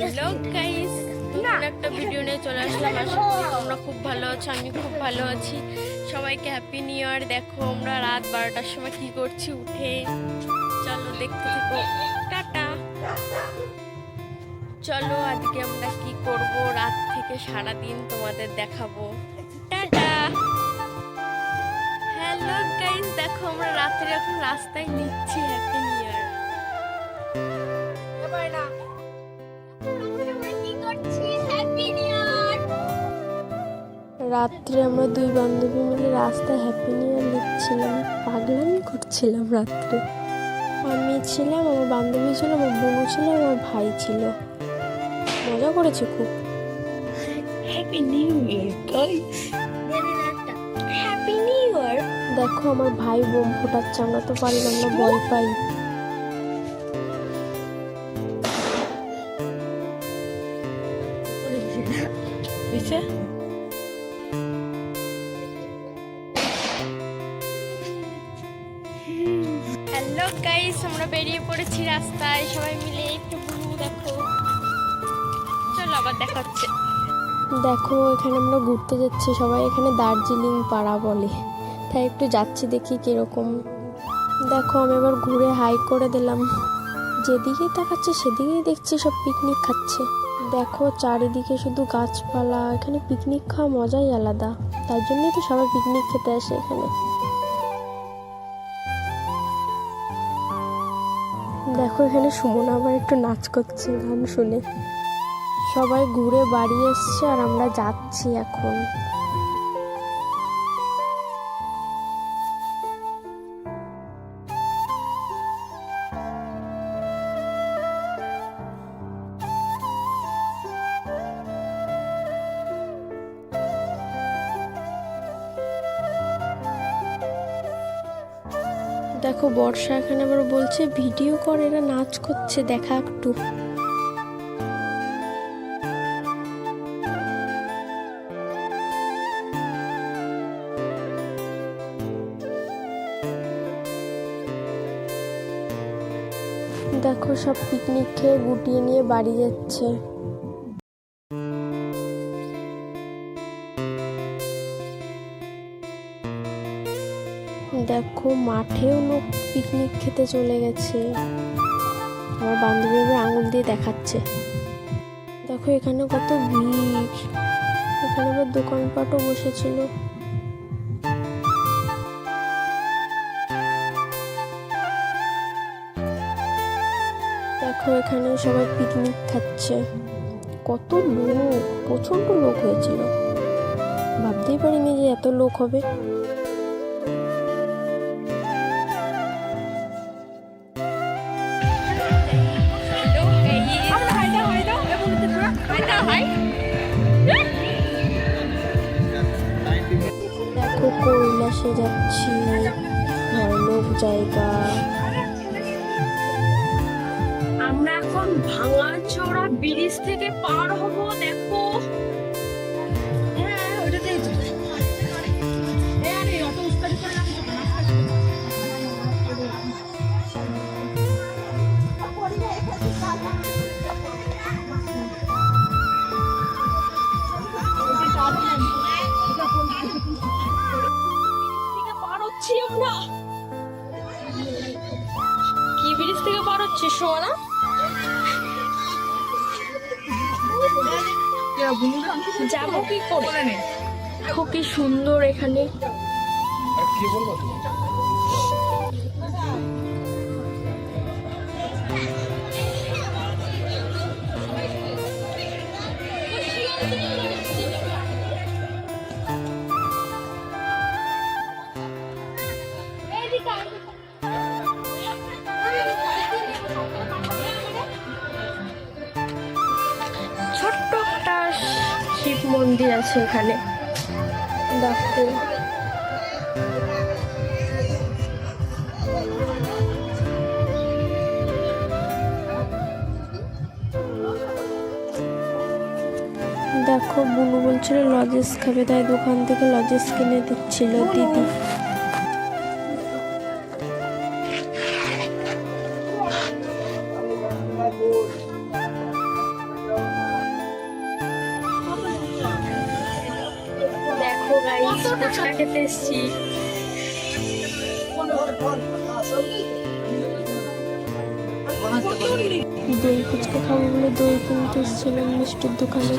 Hello guys নতুন একটা video নিয়ে চলে আসলাম। আশা করি তোমরা খুব ভালো আছো আমি খুব ভালো আছি। সবাইকে হ্যাপি নিউ ইয়ার দেখো আমরা রাত বারোটার সময় কি করছি উঠে। চলো দেখতে থাকো। টাটা। চলো আজকে আমরা কি করব? রাত থেকে সারা দিন তোমাদের দেখাবো। টাটা। হ্যালো গাইস দেখো আমরা রাত্রে এখন রাস্তায় নিচ্ছি হ্যাপি নিউ রাত্রে আমরা দুই বান্ধবী মিলে রাস্তায় হ্যাপি নিউ ইয়ার লিখছিলাম পাগলামি করছিলাম রাত্রে। আমি ছিলাম আমার বান্ধবী ছিল আমার বোনও ছিল আমার ভাই ছিল। মজা করেছি খুব। Happy new year happy new year দেখো আমার ভাই বোম ফোটাচ্ছে আমরা তো পারলাম না ভয় পাই। হয়েছে? পড়েছি রাস্তায় সবাই মিলে একটু ঘুরু দেখো চলো আবার দেখা হচ্ছে। দেখো, এখানে আমরা ঘুরতে যাচ্ছি। সবাই এখানে দার্জিলিং পাড়া বলে। তাই একটু যাচ্ছি দেখি কীরকম। দেখো, আমি এবার ঘুরে হাই করে দিলাম। যেদিকেই তাকাচ্ছে, সেদিকেই দেখছি সব পিকনিক খাচ্ছে। দেখো, চারিদিকে শুধু গাছপালা। এখানে পিকনিক খাওয়া মজাই আলাদা। তাই জন্যই তো সবাই পিকনিক খেতে আসে এখানে। দেখো এখানে সুমন আবার একটু নাচ করছে, গান শুনে। সবাই ঘুরে বাড়ি এসছে আর আমরা যাচ্ছি এখন। দেখো, বর্ষা এখানে আবার বলছে, ভিডিও কর, এরা নাচ করছে, দেখা একটু। দেখো, সব পিকনিক খেয়ে গুটিয়ে নিয়ে বাড়ি যাচ্ছে। দেখো, মাঠেও লোক পিকনিক খেতে চলে গেছে। আমার বান্ধবী আঙুল দিয়ে দেখাচ্ছে। দেখো, এখানে কত ভিড়। এখানে আবার দোকানপাটও বসেছিল। দেখো এখানে সবাই পিকনিক খাচ্ছে। কত লোক প্রচণ্ড লোক হয়েছিল। ভাবতেই পারিনি যে এত লোক হবে। দেখো কৈলাসে যাচ্ছি ভয়ানক জায়গা। আমরা এখন ভাঙাচোরা ব্রিজ থেকে পার হব দেখো। কি ব্রিজ থেকে পার হচ্ছে সোনা যাব কি করে? দেখো কি সুন্দর এখানে। ছোট্ট মন্দির আছে এখানে। দেখো দেখো, বুনু বলছিল লজেস খাবে। তাই দোকান থেকে লজেস কিনে দিচ্ছিল দিদি। ফুচকা খেতে দই ফুচকা খাব বলে দই কিনতে এসেছিলাম মিষ্টির দোকানে।